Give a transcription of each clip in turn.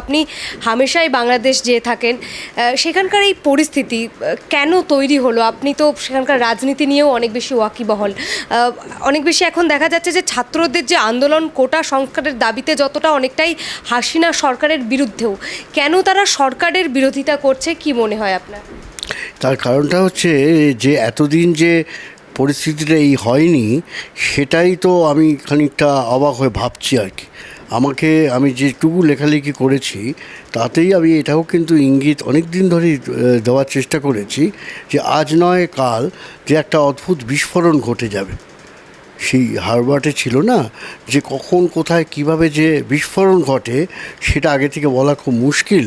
আপনি হামেশাই বাংলাদেশ যেয়ে থাকেন সেখানকার এই পরিস্থিতি কেন তৈরি হলো? আপনি তো সেখানকার রাজনীতি নিয়েও অনেক বেশি ওয়াকিবহল। অনেক বেশি এখন দেখা যাচ্ছে যে ছাত্রদের যে আন্দোলন, কোটা সংস্কারের দাবিতে যতটা অনেকটাই হাসিনা সরকারের বিরুদ্ধেও, কেন তারা সরকারের বিরোধিতা করছে, কি মনে হয় আপনার? তার কারণটা হচ্ছে যে এতদিন যে পরিস্থিতিটা এই হয়নি, সেটাই তো আমি খানিকটা অবাক হয়ে ভাবছি আর কি। আমাকে আমি যেটুকু লেখালেখি করেছি, তাতেই আমি এটাও কিন্তু ইঙ্গিত অনেক দিন ধরেই দেওয়ার চেষ্টা করেছি যে আজ নয়, কাল যে একটা অদ্ভুত বিস্ফোরণ ঘটে যাবে। সেই হারবার্টে ছিল না যে কখন, কোথায়, কীভাবে যে বিস্ফোরণ ঘটে, সেটা আগে থেকে বলা খুব মুশকিল।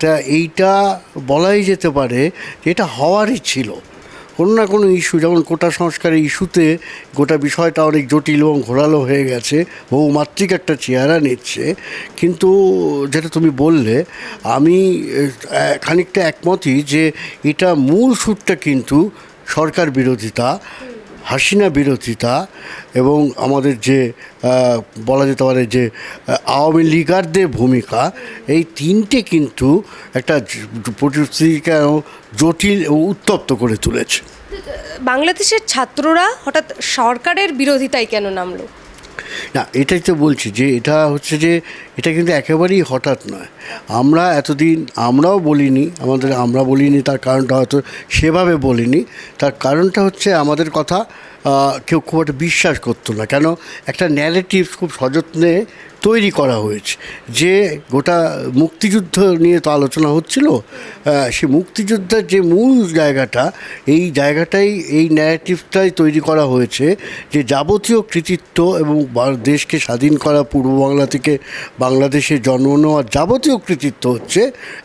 তা এইটা বলাই যেতে পারে যে এটা হওয়ারই ছিল। কোনো না কোনো ইস্যু, যেমন কোটা সংস্কারের ইস্যুতে গোটা বিষয়টা অনেক জটিল এবং ঘোরালো হয়ে গেছে বহুমাত্রিক একটা চেহারা নিচ্ছে। কিন্তু যেটা তুমি বললে, আমি খানিকটা একমতই যে এটা মূল সুরটা কিন্তু সরকার বিরোধিতা। হাসিনা বিরোধিতা এবং আমাদের যে বলা যেতে পারে যে আওয়ামী লীগারদের ভূমিকা, এই তিনটে কিন্তু একটা পরিস্থিতিকে জটিল ও উত্তপ্ত করে তুলেছে। বাংলাদেশের ছাত্ররা হঠাৎ সরকারের বিরোধিতায় কেন নামলো? না, এটাই তো বলছি যে এটা হচ্ছে যে, এটা কিন্তু একেবারেই হঠাৎ নয়। আমরা এতদিন, আমরাও বলিনি, আমাদের, আমরা বলিনি, তার কারণটা হয়তো সেভাবে বলিনি। তার কারণটা হচ্ছে আমাদের কথা কেউ খুব একটা বিশ্বাস করতো না। কেন? একটা ন্যারেটিভ খুব সযত্নে তৈরি করা হয়েছে। যে গোটা মুক্তিযুদ্ধ নিয়ে তো আলোচনা হচ্ছিল সে মুক্তিযুদ্ধের যে মূল জায়গাটা, এই জায়গাটাই, এই ন্যারেটিভটাই তৈরি করা হয়েছে যে যাবতীয় কৃতিত্ব এবং দেশকে স্বাধীন করা, পূর্ব বাংলা থেকে বাংলাদেশে জন্ম নেওয়ার যাবতীয় কৃতিত্ব হচ্ছে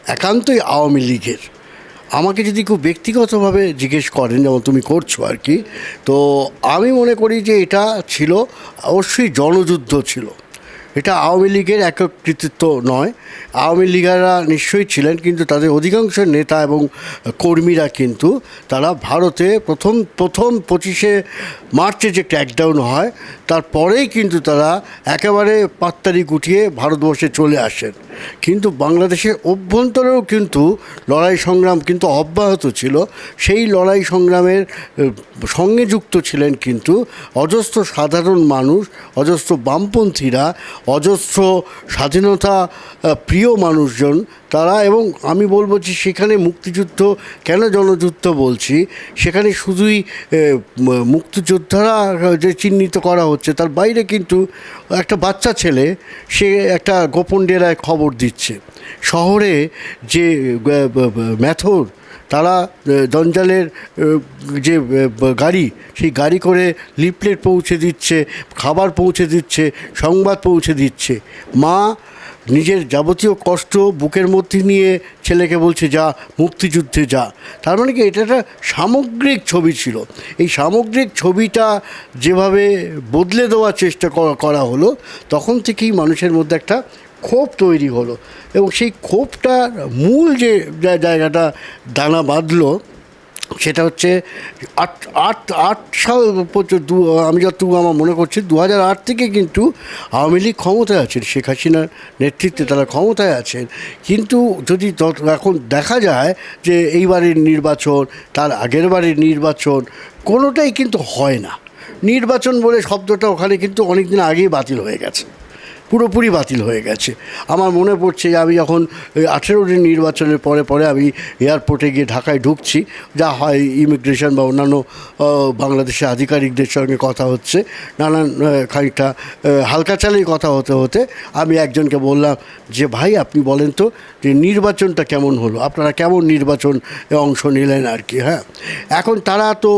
একান্তই আওয়ামী লীগের। আমাকে যদি খুব ব্যক্তিগতভাবে জিজ্ঞেস করেন, যেমন তুমি করছ আর কি, তো আমি মনে করি যে এটা ছিল অবশ্যই জনযুদ্ধ ছিল। এটা আওয়ামী লীগের একক কৃতিত্ব নয়। আওয়ামী লীগাররা নিশ্চয়ই ছিলেন, কিন্তু তাদের অধিকাংশ নেতা এবং কর্মীরা কিন্তু তারা ভারতে প্রথম প্রথম পঁচিশে মার্চে যে ক্র্যাকডাউন হয়, তারপরেই কিন্তু তারা একেবারে পাত্তারি গুটিয়ে ভারতবর্ষে চলে আসেন। কিন্তু বাংলাদেশের অভ্যন্তরেও কিন্তু লড়াই সংগ্রাম কিন্তু অব্যাহত ছিল। সেই লড়াই সংগ্রামের সঙ্গে যুক্ত ছিলেন কিন্তু অজস্র সাধারণ মানুষ, অজস্র বামপন্থীরা, অজস্র স্বাধীনতা প্রিয় মানুষজন তারা এবং আমি বলব যে সেখানে মুক্তিযুদ্ধ কেন জনযুদ্ধ বলছি? সেখানে শুধুই মুক্তিযোদ্ধারা যে চিহ্নিত করা হচ্ছে তার বাইরে কিন্তু একটা বাচ্চা ছেলে সে একটা গোপন ডেরায় খবর দিচ্ছে। শহরে যে ম্যাথর তারা আহ, জঞ্জালের যে গাড়ি সেই গাড়ি করে লিফলেট পৌঁছে দিচ্ছে খাবার পৌঁছে দিচ্ছে সংবাদ পৌঁছে দিচ্ছে। মা নিজের যাবতীয় কষ্ট বুকের মধ্যে নিয়ে ছেলেকে বলছে, যা, মুক্তিযুদ্ধে যা। তার মানে কি, এটা একটা সামগ্রিক ছবি ছিল। এই সামগ্রিক ছবিটা যেভাবে বদলে দেওয়ার চেষ্টা করা- হলো, তখন থেকেই মানুষের মধ্যে একটা ক্ষোভ তৈরি হলো। এবং সেই ক্ষোভটার মূল যে জায়গাটা দানা বাঁধলো সেটা হচ্ছে আট আট আট সাল পর্যন্ত আমি যতটুকু আমার মনে করছি দু হাজার আট থেকে কিন্তু আওয়ামী লীগ ক্ষমতায় আছেন, শেখ হাসিনার নেতৃত্বে তারা ক্ষমতায় আছেন। কিন্তু যদি এখন দেখা যায় যে এইবারের নির্বাচন, তার আগের বারের নির্বাচন, কোনোটাই কিন্তু হয় না। নির্বাচন বলে শব্দটা ওখানে কিন্তু অনেক দিন আগেই বাতিল হয়ে গেছে। পুরোপুরি বাতিল হয়ে গেছে। আমার মনে পড়ছে যে আমি যখন আঠেরো দিন নির্বাচনের পরে পরে আমি এয়ারপোর্টে গিয়ে ঢাকায় ঢুকছি, যা হয় ইমিগ্রেশন বা অন্যান্য বাংলাদেশের আধিকারিকদের সঙ্গে কথা হচ্ছে, নানান খানিকটা হালকা চালেই কথা হতে হতে আমি একজনকে বললাম যে, ভাই, আপনি বলেন তো যে নির্বাচনটা কেমন হলো? আপনারা কেমন নির্বাচন অংশ নিলেন আর কি? হ্যাঁ। এখন তারা তো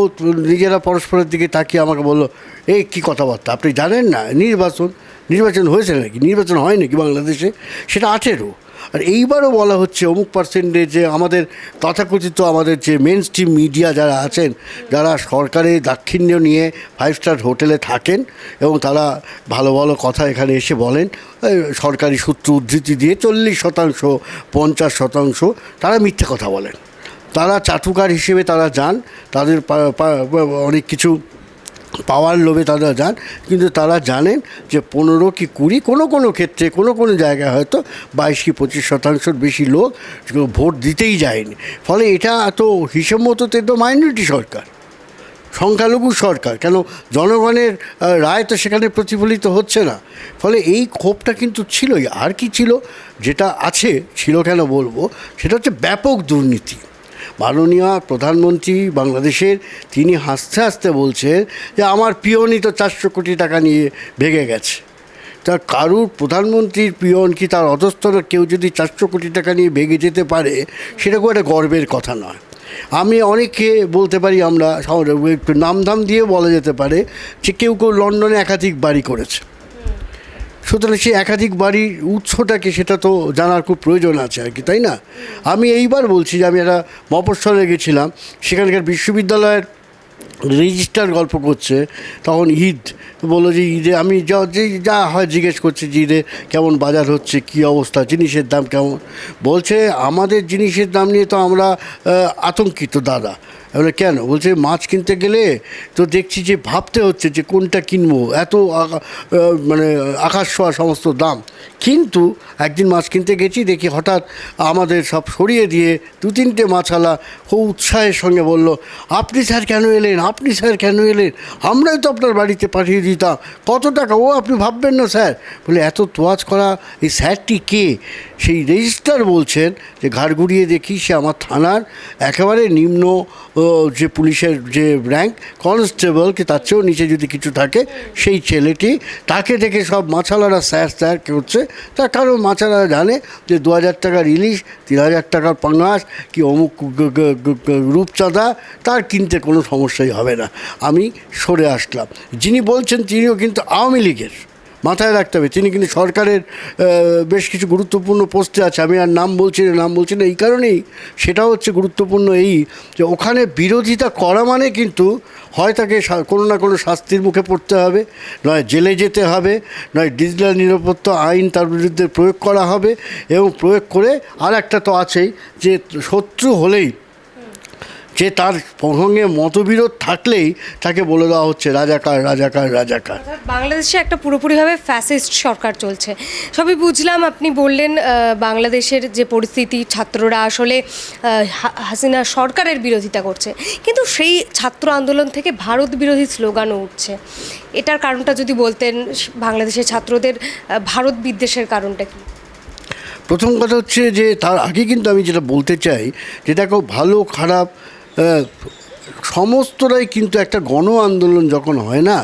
নিজেরা পরস্পরের দিকে তাকিয়ে আমাকে বলল এই কী কথাবার্তা? আপনি জানেন না? নির্বাচন? নির্বাচন হয়েছে নাকি? নির্বাচন হয় নাকি বাংলাদেশে? সেটা আঠেরো। আর এইবারও বলা হচ্ছে অমুক পার্সেন্টে যে আমাদের তথাকথিত আমাদের যে মেন স্ট্রিম মিডিয়া যারা আছেন, যারা সরকারের দাক্ষিণ্য নিয়ে ফাইভ স্টার হোটেলে থাকেন এবং তারা ভালো ভালো কথা এখানে এসে বলেন সরকারি সূত্র উদ্ধৃতি দিয়ে চল্লিশ শতাংশ, পঞ্চাশ শতাংশ তারা মিথ্যে কথা বলেন। তারা চাটুকার হিসেবে তারা যান, তাদের অনেক কিছু পাওয়ার লোভে তারা যান, কিন্তু তারা জানেন যে পনেরো কি কুড়ি কোনো কোনো ক্ষেত্রে, কোনো কোনো জায়গায় হয়তো বাইশ কি পঁচিশ শতাংশের বেশি লোক ভোট দিতেই যায়নি। ফলে এটা এত হিসেব মতো তো এটা মাইনরিটি সরকার, সংখ্যালঘু সরকার, কেন জনগণের রায় তো সেখানে প্রতিফলিত হচ্ছে না। ফলে এই ক্ষোভটা কিন্তু ছিলই। আর কি ছিল, যেটা আছে, ছিল কেন বলব, সেটা হচ্ছে ব্যাপক দুর্নীতি। মাননীয় প্রধানমন্ত্রী বাংলাদেশের, তিনি হাসতে হাসতে বলছেন যে, আমার পিওনই তো চারশো কোটি টাকা নিয়ে ভেঙে গেছে। তা কারুর প্রধানমন্ত্রীর পিয়ন কি তার অধস্তর কেউ যদি চারশো কোটি টাকা নিয়ে ভেঙে যেতে পারে, সেটা খুব একটা গর্বের কথা নয়। আমি অনেককে বলতে পারি, আমরা একটু নামধাম দিয়ে বলা যেতে পারে যে, কেউ কেউ লন্ডনে একাধিক বাড়ি করেছে। সুতরাং সেই একাধিক বাড়ির উৎসটাকে সেটা তো জানার খুব প্রয়োজন আছে আর কি, তাই না? আমি এইবার বলছি যে আমি একটা মফস্বলে গেছিলাম, সেখানকার বিশ্ববিদ্যালয়ের রেজিস্টার গল্প করছে, তখন ঈদ, বলল যে ঈদে আমি যা, যে যা হয় জিজ্ঞেস করছি যে ঈদে কেমন বাজার হচ্ছে, কি অবস্থা, জিনিসের দাম কেমন? বলছে, আমাদের জিনিসের দাম নিয়ে তো আমরা আতঙ্কিত দাদা। এবারে কেন? বলছে, মাছ কিনতে গেলে তো দেখছি যে ভাবতে হচ্ছে যে কোনটা কিনবো। এত মানে আকাশ ছোঁয়া সমস্ত দাম। কিন্তু একদিন মাছ কিনতে গেছি, দেখি হঠাৎ আমাদের সব সরিয়ে দিয়ে দু তিনটে মাছালা খুব উৎসাহের সঙ্গে বলল, আপনি স্যার কেন এলেন? আপনি স্যার কেন এলেন? আমরাই তো আপনার বাড়িতে পাঠিয়ে দিতাম। কত টাকা? ও, আপনি ভাববেন না স্যার। বলে, এত তোয়াজ করা এই স্যারটি কে? সেই রেজিস্টার বলছেন যে, ঘাড় ঘুরিয়ে দেখি সে আমার থানার একেবারে নিম্ন যে পুলিশের যে র্যাঙ্ক কনস্টেবল কি তার চেয়েও নিচে যদি কিছু থাকে, সেই ছেলেটি, তাকে দেখে সব মাছালারা স্যার স্যার করছে। তার কারণ মাছালারা জানে যে দু হাজার টাকার ইলিশ তিন হাজার টাকার পাঙাশ, কি অমুক রূপচাঁদা, তার কিনতে কোনো সমস্যাই হবে না। আমি সরে আসলাম। যিনি বলছেন তিনিও কিন্তু আওয়ামী লীগের। মাথায় রাখতে হবে। তিনি কিন্তু সরকারের বেশ কিছু গুরুত্বপূর্ণ পোস্টে আছে। আমি আর নাম বলছি না, নাম বলছি না, এই কারণেই সেটা হচ্ছে গুরুত্বপূর্ণ এই যে ওখানে বিরোধিতা করা মানে কিন্তু হয় তাকে কোনো না কোনো শাস্তির মুখে পড়তে হবে, নয় জেলে যেতে হবে, নয় ডিজিটাল নিরাপত্তা আইন তার বিরুদ্ধে প্রয়োগ করা হবে এবং প্রয়োগ করে আর একটা তো আছেই যে শত্রু হলেই যে তার সঙ্গে মতবিরোধ থাকলেই তাকে বলে দেওয়া হচ্ছে রাজাকার রাজাকার রাজাকার। বাংলাদেশে একটা পুরোপুরিভাবে ফ্যাসিস্ট সরকার চলছে। সবই বুঝলাম আপনি বললেন বাংলাদেশের যে পরিস্থিতি ছাত্ররা আসলে হাসিনা সরকারের বিরোধিতা করছে। কিন্তু সেই ছাত্র আন্দোলন থেকে ভারত বিরোধী স্লোগানও উঠছে। এটার কারণটা যদি বলতেন বাংলাদেশের ছাত্রদের ভারত বিদ্বেষের কারণটা কি? প্রথম কথা হচ্ছে যে তার আগে কিন্তু আমি যেটা বলতে চাই যে দেখো ভালো খারাপ 呃 সমস্তরাই কিন্তু একটা গণ আন্দোলন যখন হয় না,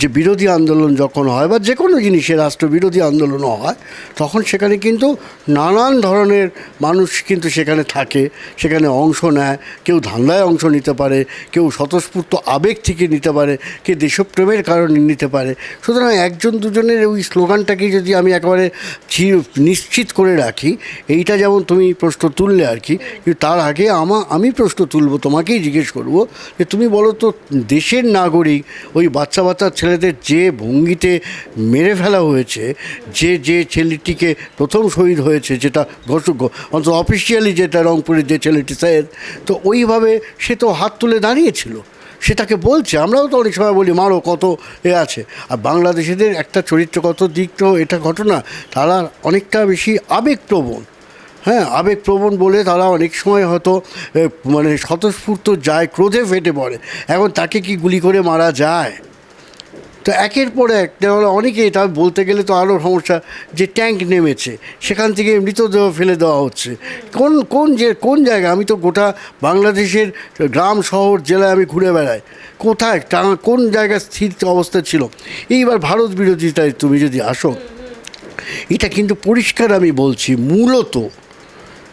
যে বিরোধী আন্দোলন যখন হয় বা যে কোনো জিনিসে রাষ্ট্রবিরোধী আন্দোলনও হয়, তখন সেখানে কিন্তু নানান ধরনের মানুষ কিন্তু সেখানে থাকে, সেখানে অংশ নেয়, কেউ ধান্দায় অংশ নিতে পারে, কেউ স্বতঃস্ফূর্ত আবেগ থেকে নিতে পারে, কেউ দেশপ্রেমের কারণে নিতে পারে। সুতরাং একজন দুজনের ওই স্লোগানটাকে যদি আমি একেবারে নিশ্চিত করে রাখি, এইটা যেমন তুমি প্রশ্ন তুললে আর কি তার আগে আমা, আমি প্রশ্ন তুলবো, তোমাকেই জিজ্ঞেস করব যে তুমি বলো তো, দেশের নাগরিক ওই বাচ্চা বাচ্চা ছেলেদের যে ভঙ্গিতে মেরে ফেলা হয়েছে, যে যে ছেলেটিকে প্রথম শহীদ হয়েছে, যেটা ঘোষক অন্তত অফিসিয়ালি যেটা রংপুরের যে ছেলেটি স্যার তো ওইভাবে সে তো হাত তুলে দাঁড়িয়েছিল। সেটাকে বলছে, আমরাও তো অনেক সময় বলি, মারো, কত এ আছে। আর বাংলাদেশিদের একটা চরিত্রগত দিক তো এটা ঘটনা, তারা অনেকটা বেশি আবেগপ্রবণ। হ্যাঁ আবেগপ্রবণ বলে তারা অনেক সময় হয়তো মানে স্বতঃস্ফূর্ত যায়, ক্রোধে ফেটে পড়ে। এখন তাকে কি গুলি করে মারা যায়? তো একের পর এক, তাহলে অনেকে এটা বলতে গেলে তো আরও সমস্যা যে ট্যাঙ্ক নেমেছে, সেখান থেকে মৃতদেহ ফেলে দেওয়া হচ্ছে। কোন কোন যে, কোন জায়গা আমি তো গোটা বাংলাদেশের গ্রাম, শহর জেলায় আমি ঘুরে বেড়াই, কোথায় কোন জায়গায় স্থির অবস্থা ছিল? এইবার ভারত বিরোধিতায় তুমি যদি আসো, এটা কিন্তু পরিষ্কার আমি বলছি, মূলত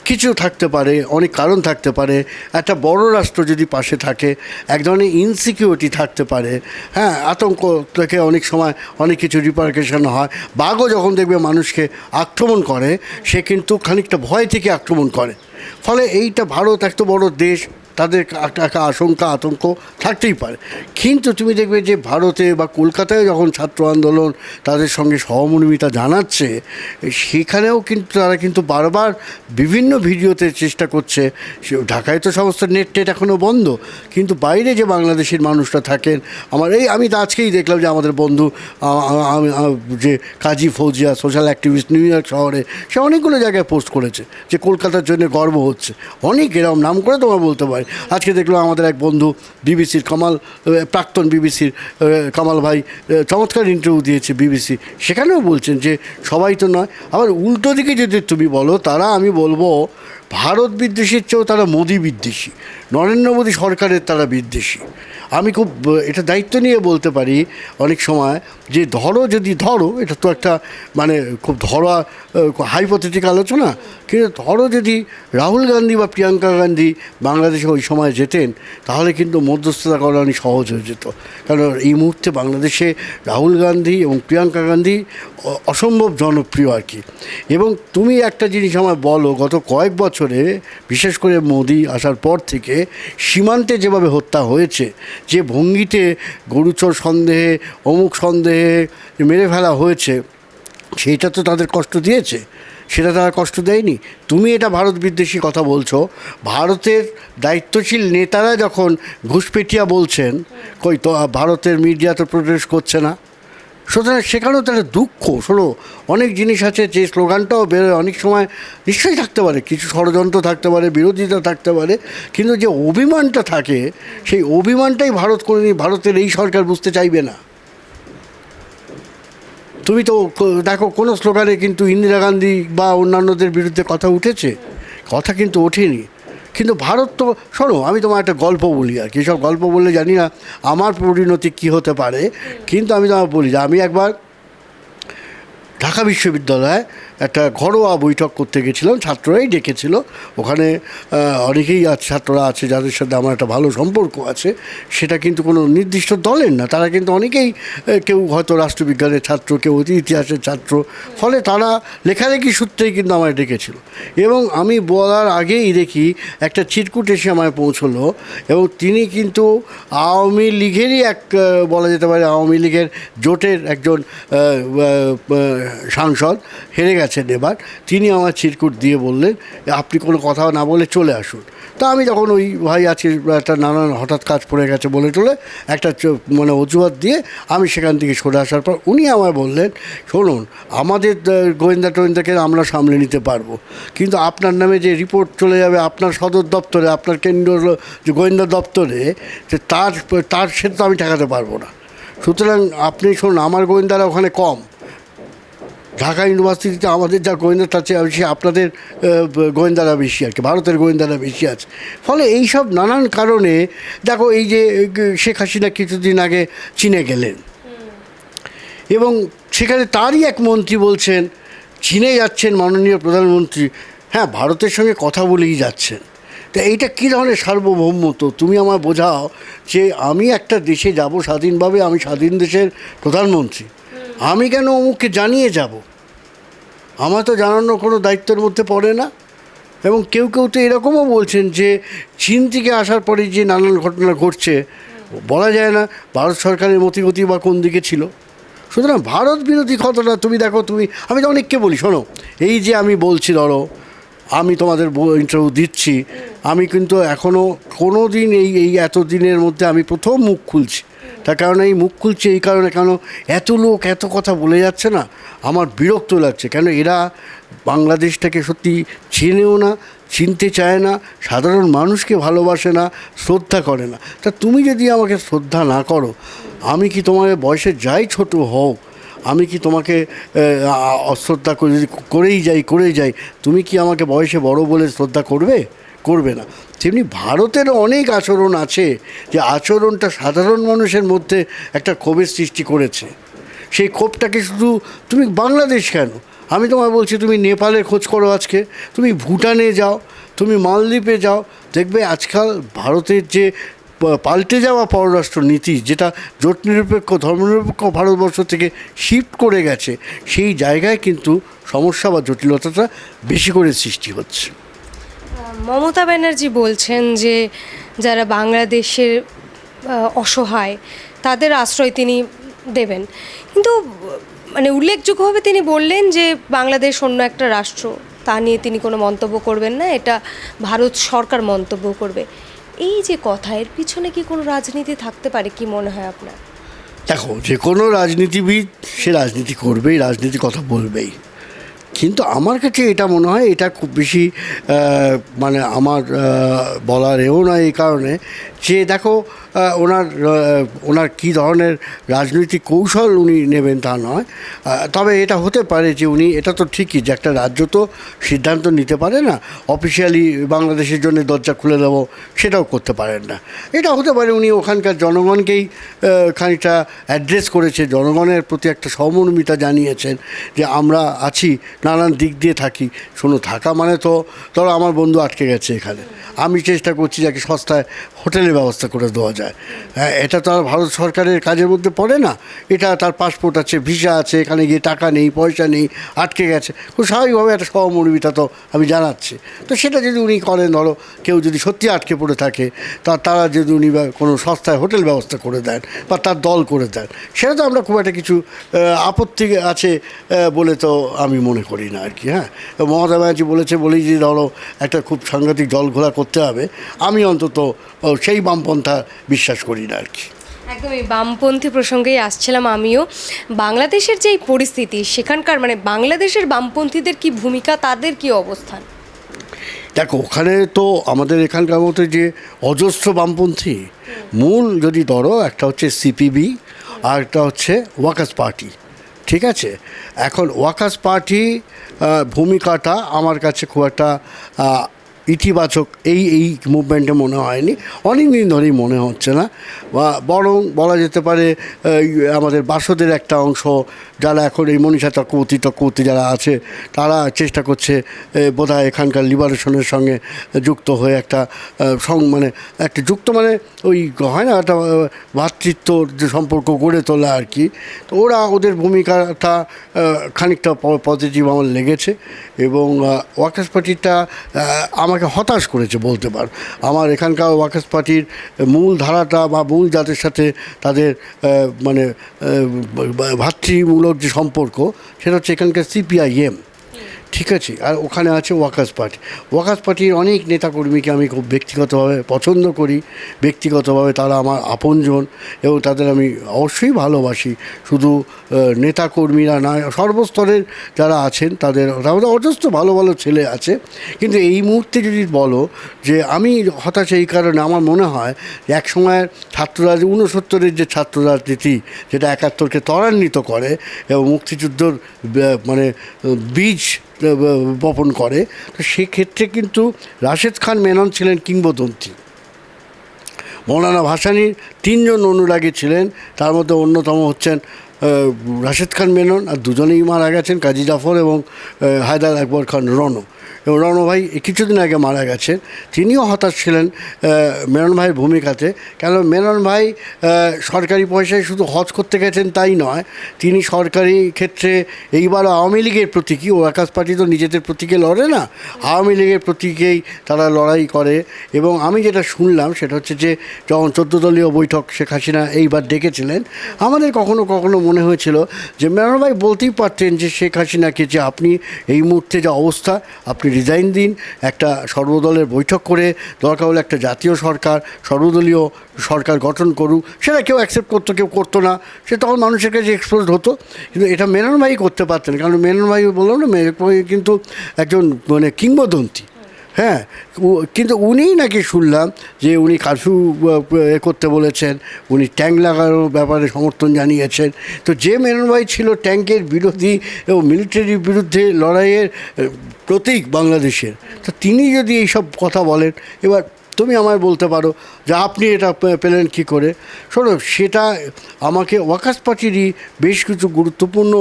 কিছু থাকতে পারে, অনেক কারণ থাকতে পারে। একটা বড় রাষ্ট্র যদি পাশে থাকে, এক ধরনের ইনসিকিউরিটি থাকতে পারে। হ্যাঁ আতঙ্ক থেকে অনেক সময় অনেক কিছু রিপার্কেশন হয়। বাঘও যখন দেখবে মানুষকে আক্রমণ করে, সে কিন্তু খানিকটা ভয় থেকে আক্রমণ করে। ফলে এইটা ভারত একটা বড় দেশ তাদের একটা আশঙ্কা, আতঙ্ক থাকতেই পারে। কিন্তু তুমি দেখবে যে ভারতে বা কলকাতায় যখন ছাত্র আন্দোলন তাদের সঙ্গে সহমর্মিতা জানাচ্ছে, সেখানেও কিন্তু তারা কিন্তু বারবার বিভিন্ন ভিডিওতে চেষ্টা করছে। ঢাকায় তো সমস্ত নেট টেট এখনও বন্ধ, কিন্তু বাইরে যে বাংলাদেশের মানুষরা থাকেন, আমার এই আমি তো আজকেই দেখলাম যে আমাদের বন্ধু যে Kazi Fauzia, social activist, New York শহরে, সে অনেকগুলো জায়গায় পোস্ট করেছে যে কলকাতার জন্য গর্ব হচ্ছে। অনেক এরকম নাম করে তোমার বলতে পারি। আজকে দেখলাম আমাদের এক বন্ধু বিবিসির কমাল প্রাক্তন বিবিসির কামাল ভাই চমৎকার ইন্টারভিউ দিয়েছে বিবিসি। সেখানেও বলছেন যে, সবাই তো নয়, আবার উল্টো দিকে যদি তুমি বলো, তারা আমি বলব ভারত বিদ্বেষীর চেয়েও তারা মোদী বিদ্বেষী। নরেন্দ্র মোদী সরকারের তারা বিদ্বেষী। আমি খুব এটা দায়িত্ব নিয়ে বলতে পারি অনেক সময় যে ধরো যদি ধরো, এটা তো একটা মানে খুব ধরা হাইপোথেটিক আলোচনা, কিন্তু ধরো যদি রাহুল গান্ধী বা প্রিয়াঙ্কা গান্ধী বাংলাদেশে ওই সময় যেতেন, তাহলে কিন্তু মধ্যস্থতা করা অনেক সহজ হয়ে যেত। কারণ এই মুহূর্তে বাংলাদেশে রাহুল গান্ধী এবং প্রিয়াঙ্কা গান্ধী অসম্ভব জনপ্রিয় আর কি। এবং তুমি একটা জিনিস আমায় বলো, গত কয়েক বছরে বিশেষ করে মোদি আসার পর থেকে সীমান্তে যেভাবে হত্যা হয়েছে, যে ভঙ্গিতে গরুচর সন্দেহে, অমুক সন্দেহে মেরে ফেলা হয়েছে সেইটা তো তাদের কষ্ট দিয়েছে, সেটা তারা কষ্ট দেয়নি। তুমি এটা ভারত বিদ্বেষী কথা বলছো, ভারতের দায়িত্বশীল নেতারা যখন ঘুষপেটিয়া বলছেন, কই তো, ভারতের মিডিয়া তো প্রোটেস্ট করছে না। সুতরাং সেখানেও তাহলে দুঃখ। শোনো, অনেক জিনিস আছে যে স্লোগানটাও বেরোয়। অনেক সময় নিশ্চয়ই থাকতে পারে, কিছু ষড়যন্ত্র থাকতে পারে, বিরোধিতা থাকতে পারে, কিন্তু যে অভিমানটা থাকে, সেই অভিমানটাই ভারত করে ভারতের এই সরকার বুঝতে চাইবে না। তুমি তো দেখো, কোনো স্লোগানে কিন্তু ইন্দিরা গান্ধী বা অন্যান্যদের বিরুদ্ধে কথা উঠেছে। কথা কিন্তু ওঠেনি। কিন্তু ভারত তো, শোনো, আমি তোমার একটা গল্প বলি আর কি। সব গল্প বললে জানি না আমার পরিণতি কী হতে পারে, কিন্তু আমি তোমার বলি যে আমি একবার ঢাকা বিশ্ববিদ্যালয়ে একটা ঘরোয়া বৈঠক করতে গেছিলাম, ছাত্ররাই ডেকেছিল। ওখানে অনেকেই ছাত্ররা আছে যাদের সাথে আমার একটা ভালো সম্পর্ক আছে, সেটা কিন্তু কোনো নির্দিষ্ট দলের না। তারা কিন্তু অনেকেই কেউ হয়তো রাষ্ট্রবিজ্ঞানের ছাত্র, কেউ অতি ইতিহাসের ছাত্র। ফলে তারা লেখালেখি সূত্রেই কিন্তু আমায় ডেকেছিল। এবং আমি বলার আগেই দেখি একটা চিরকুট এসে আমায় পৌঁছলো এবং তিনি কিন্তু আওয়ামী লীগেরই এক বলা যেতে পারে আওয়ামী লীগের জোটের একজন সাংসদ, হেরে গেছেন এবার, তিনি আমার চিরকুট দিয়ে বললেন, আপনি কোনো কথা না বলে চলে আসুন। তা আমি যখন ওই ভাই আছে, একটা নানান হঠাৎ কাজ পড়ে গেছে বলে টলে একটা মানে অজুহাত দিয়ে আমি সেখান থেকে সরে আসার পর উনি আমায় বললেন, শুনুন, আমাদের গোয়েন্দা টোয়েন্দাকে আমরা সামলে নিতে পারব, কিন্তু আপনার নামে যে রিপোর্ট চলে যাবে, আপনার সদর দপ্তরে, আপনার কেন্দ্রীয় যে গোয়েন্দা দপ্তরে তার তার সেটা তো আমি ঠেকাতে পারব না। সুতরাং আপনি শুনুন, আমার গোয়েন্দারা ওখানে কম ঢাকা ইউনিভার্সিটিতে আমাদের যা গোয়েন্দা তার চেয়ে বেশি আপনাদের গোয়েন্দারা বেশি আর কি, ভারতের গোয়েন্দারা বেশি আছে। ফলে এই সব নানান কারণে, দেখো এই যে শেখ হাসিনা কিছুদিন আগে চীনে গেলেন। এবং সেখানে তারই এক মন্ত্রী বলছেন, চীনে যাচ্ছেন মাননীয় প্রধানমন্ত্রী। হ্যাঁ ভারতের সঙ্গে কথা বলেই যাচ্ছেন। তা এইটা কী ধরনের সার্বভৌমত্ব? তুমি আমার বোঝাও যে আমি একটা দেশে যাব স্বাধীনভাবে, আমি স্বাধীন দেশের প্রধানমন্ত্রী। আমি কেন অমুককে জানিয়ে যাব? আমার তো জানানোর কোনো দায়িত্বের মধ্যে পড়ে না। এবং কেউ কেউ তো এরকমও বলছেন যে, চীন থেকে আসার পরে যে নানান ঘটনা ঘটছে, বলা যায় না ভারত সরকারের মতিগতি বা কোন দিকে ছিল। সুতরাং ভারত বিরোধী কথাটা তুমি দেখো, তুমি, আমি তো অনেককে বলি, শোনো, এই যে আমি বলছি, ধরো, আমি তোমাদের ইন্টারভিউ দিচ্ছি, আমি কিন্তু এখনও কোনো দিন এই এই এত দিনের মধ্যে আমি প্রথম মুখ খুলছি। তার কারণে এই মুখ খুলছে, এই কারণে কেন এত লোক এত কথা বলে যাচ্ছে না? আমার বিরক্ত লাগছে। কেন এরা বাংলাদেশটাকে সত্যি চেনেও না, চিনতে চায় না, সাধারণ মানুষকে ভালোবাসে না, শ্রদ্ধা করে না। তা তুমি যদি আমাকে শ্রদ্ধা না করো, আমি কি তোমার বয়সে যাই ছোট হও? আমি কি তোমাকে অশ্রদ্ধা করেই যাই করেই যাই। তুমি কি আমাকে বয়সে বড় বলে শ্রদ্ধা করবে? করবে না। তেমনি ভারতের অনেক আচরণ আছে যে আচরণটা সাধারণ মানুষের মধ্যে একটা ক্ষোভের সৃষ্টি করেছে। সেই ক্ষোভটাকে শুধু তুমি বাংলাদেশ কেন? আমি তোমায় বলছি, তুমি নেপালের খোঁজ করো আজকে। তুমি ভুটানে যাও, তুমি মালদ্বীপে যাও। দেখবে আজকাল ভারতের যে পাল্টে যাওয়া পররাষ্ট্র নীতি, যেটা জোট নিরপেক্ষ ধর্মনিরপেক্ষ ভারতবর্ষ থেকে শিফট করে গেছে, সেই জায়গায় কিন্তু সমস্যা বা জটিলতাটা বেশি করে সৃষ্টি হচ্ছে। মমতা ব্যানার্জি বলছেন যে যারা বাংলাদেশের অসহায়, তাদের আশ্রয় তিনি দেবেন। কিন্তু মানে উল্লেখযোগ্যভাবে তিনি বললেন যে বাংলাদেশ অন্য একটা রাষ্ট্র, তা নিয়ে তিনি কোনো মন্তব্য করবেন না, এটা ভারত সরকার মন্তব্য করবে। এই যে কথা, এর পিছনে কি কোনো রাজনীতি থাকতে পারে, কি মনে হয় আপনার? দেখো, যে কোনো রাজনীতিবিদ, সে রাজনীতি করবেই রাজনীতি কথা বলবেই। কিন্তু আমার কাছে এটা মনে হয়, এটা খুব বেশি মানে আমার বলার এও নয় এই কারণে যে দেখো ওনার ওনার কী ধরনের রাজনৈতিক কৌশল উনি নেবেন তা নয়। তবে এটা হতে পারে যে উনি, এটা তো ঠিকই যে একটা রাজ্য তো সিদ্ধান্ত নিতে পারে না, অফিসিয়ালি বাংলাদেশের জন্য দরজা খুলে দেবো, সেটাও করতে পারেন না। এটা হতে পারে উনি ওখানকার জনগণকেই খানিকটা অ্যাড্রেস করেছে, জনগণের প্রতি একটা সহমর্মিতা জানিয়েছেন যে আমরা আছি, নানান দিক দিয়ে থাকি। শোনো, থাকা মানে তো, ধরো আমার বন্ধু আটকে গেছে এখানে। আমি চেষ্টা করছি যাকে সস্তায় হোটেলের ব্যবস্থা করে দেওয়া যায়। হ্যাঁ এটা তো আর ভারত সরকারের কাজের মধ্যে পড়ে না। এটা তার পাসপোর্ট আছে ভিসা আছে, এখানে গিয়ে টাকা নেই, পয়সা নেই, আটকে গেছে। খুব স্বাভাবিকভাবে একটা সহমর্মিতা তো আমি জানাচ্ছি। তো সেটা যদি উনি করেন, ধরো কেউ যদি সত্যি আটকে পড়ে থাকে, তা তারা যদি উনি কোনো সস্তায় হোটেল ব্যবস্থা করে দেন বা তার দল করে দেন, সেটা তো আমরা খুব একটা কিছু আপত্তি আছে বলে তো আমি মনে করি না আর কি হ্যাঁ মমতা ব্যানার্জি বলেছে বলেই যে ধরো একটা খুব সাংঘাতিক দল ঘোলা করতে হবে। আমি অন্তত সেই বামপন্থা বিশ্বাস করি না আর কি। একদম এই বামপন্থী প্রসঙ্গেই আসছিলাম আমিও। বাংলাদেশের যে পরিস্থিতি সেখানকার মানে বাংলাদেশের বামপন্থীদের কি ভূমিকা তাদের কি অবস্থান? দেখো ওখানে তো আমাদের এখানকার মতো যে অজস্র বামপন্থী মূল যদি ধরো একটা হচ্ছে সিপিবি আর একটা হচ্ছে ওয়াকাস পার্টি ঠিক আছে? এখন ওয়াকাস পার্টি ভূমিকাটা আমার কাছে খুব একটা ইতিবাচক এই এই মুভমেন্টে মনে হয়নি। অনেক দিন ধরেই মনে হচ্ছে না, বা বরং বলা যেতে পারে আমাদের বাসদের একটা অংশ যারা এখন এই মনীষা চক্রবর্তী চক্রবর্তী যারা আছে তারা চেষ্টা করছে বোধ হয় এখানকার লিবারেশনের সঙ্গে যুক্ত হয়ে একটা সং মানে একটা যুক্ত মানে ওই হয় না একটা আহ, ভ্রাতৃত্বর যে সম্পর্ক গড়ে তোলা আর কি। তো ওরা ওদের ভূমিকাটা খানিকটা পজিটিভ আমার লেগেছে এবং ওয়ার্কার্স পার্টিটা আমাকে হতাশ করেছে বলতে পার। আমার এখানকার ওয়ার্কার্স পার্টির মূল ধারাটা বা মূল জাতের সাথে তাদের মানে ভাতৃমূলক যে সম্পর্ক সেটা হচ্ছে এখানকার সিপিআইএম ঠিক আছে, আর ওখানে আছে ওয়াকার্স পার্টি। ওয়াকার্স পার্টির অনেক নেতাকর্মীকে আমি খুব ব্যক্তিগতভাবে পছন্দ করি। ব্যক্তিগতভাবে তারা আমার আপনজন এবং তাদের আমি অবশ্যই ভালোবাসি। শুধু নেতাকর্মীরা না সর্বস্তরের যারা আছেন, তাদের তাদের অজস্র ভালো ভালো ছেলে আছে। কিন্তু এই মুহূর্তে যদি বলো যে আমি হতাশ এই কারণে, আমার মনে হয় এক সময়ের ছাত্ররাজ, ঊনসত্তরের যে ছাত্র রাজনীতি যেটা একাত্তরকে ত্বরান্বিত করে এবং মুক্তিযুদ্ধর মানে বীজ বপন করে, তো সেক্ষেত্রে কিন্তু রাশেদ খান মেনন ছিলেন কিংবদন্তি। মৌলানা ভাসানির তিনজন অনুরাগী ছিলেন, তার মধ্যে অন্যতম হচ্ছেন রাশেদ খান মেনন, আর দুজনেই মারা গেছেন কাজী জাফর এবং হায়দার আকবর খান রণ এবং রণ ভাই কিছুদিন আগে মারা গেছেন তিনিও হতাশ ছিলেন মেনন ভাইয়ের ভূমিকাতে। কেন মেনন ভাই সরকারি পয়সায় শুধু হজ করতে গেছেন তাই নয়, তিনি সরকারি ক্ষেত্রে এইবার আওয়ামী লীগের প্রতীকী, ও আকাশ পার্টি তো নিজেদের প্রতীকে লড়ে না, আওয়ামী লীগের প্রতীকেই তারা লড়াই করে। এবং আমি যেটা শুনলাম সেটা হচ্ছে যে, যখন চোদ্দ দলীয় বৈঠক শেখ হাসিনা এইবার ডেকেছিলেন, আমাদের কখনো কখনো মনে হয়েছিল যে, মেনন ভাই বলতেই পারতেন যে, শেখ হাসিনাকে যে, আপনি এই মুহূর্তে যা অবস্থা, আপনি রিজাইন দিন, একটা সর্বদলের বৈঠক করে দরকার হলে একটা জাতীয় সরকার, সর্বদলীয় সরকার গঠন করুক। সেটা কেউ অ্যাকসেপ্ট করতো, কেউ করতো না। সে তখন মানুষের কাছে এক্সপোজ হতো। কিন্তু এটা মেনন ভাই করতে পারতেন। কারণ মেনন ভাই বললাম না মেনন কিন্তু একজন মানে কিংবদন্তি। হ্যাঁ কিন্তু উনিই নাকি শুনলাম যে উনি কারফিউ এ করতে বলেছেন, উনি ট্যাঙ্ক লাগানোর ব্যাপারে সমর্থন জানিয়েছেন। তো যে মেনন ভাই ছিল ট্যাঙ্কের বিরোধী এবং মিলিটারির বিরুদ্ধে লড়াইয়ের প্রতীক বাংলাদেশের, তো তিনি যদি এইসব কথা বলেন, এবার তুমি আমায় বলতে পারো যে আপনি এটা পেলেন কী করে? শোনো, সেটা আমাকে ওয়াকাস পার্টিরই বেশ কিছু গুরুত্বপূর্ণ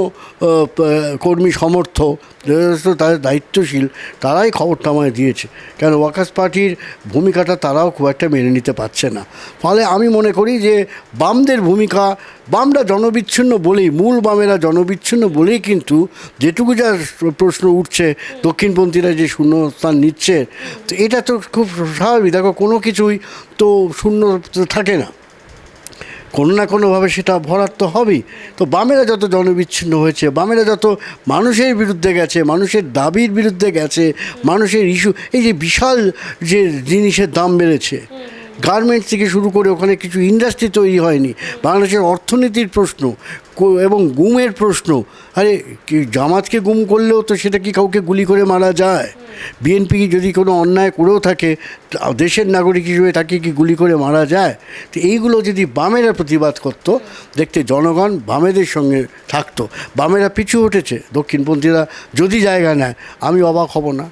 কর্মী সমর্থক তাদের দায়িত্বশীল, তারাই খবরটা আমায় দিয়েছে। কেন ওয়ার্কার্স পার্টির ভূমিকাটা তারাও খুব একটা মেনে নিতে পারছে না। ফলে আমি মনে করি যে, বামদের ভূমিকা, বামরা জনবিচ্ছিন্ন বলেই, মূল বামেরা জনবিচ্ছিন্ন বলেই কিন্তু যেটুকু যা প্রশ্ন উঠছে, দক্ষিণপন্থীরা যে শূন্যস্থান নিচ্ছে, তো এটা তো খুব স্বাভাবিক। দেখো কোনো কিছুই তো শূন্য থাকে না। কোনো না কোনোভাবে সেটা ভরার তো হবেই। তো বামেরা যত জনবিচ্ছিন্ন হয়েছে বামেরা যত মানুষের বিরুদ্ধে গেছে মানুষের দাবির বিরুদ্ধে গেছে মানুষের ইস্যু এই যে বিশাল যে জিনিসের দাম বেড়েছে গার্মেন্টস থেকে শুরু করে ওখানে কিছু ইন্ডাস্ট্রি তৈরি হয়নি বাংলাদেশের অর্থনীতির প্রশ্ন এবং গুমের প্রশ্ন, আরে কি জামাতকে গুম করলেও তো সেটা কি কাউকে গুলি করে মারা যায়? বিএনপি যদি কোনো অন্যায় করেও থাকে দেশের নাগরিক হিসেবে তাকে কি গুলি করে মারা যায়? তো এইগুলো যদি বামেরা প্রতিবাদ করতো, দেখতে জনগণ বামেদের সঙ্গে থাকতো। বামেরা পিছু উঠেছে দক্ষিণপন্থীরা যদি জায়গা নেয়, আমি অবাক হব না।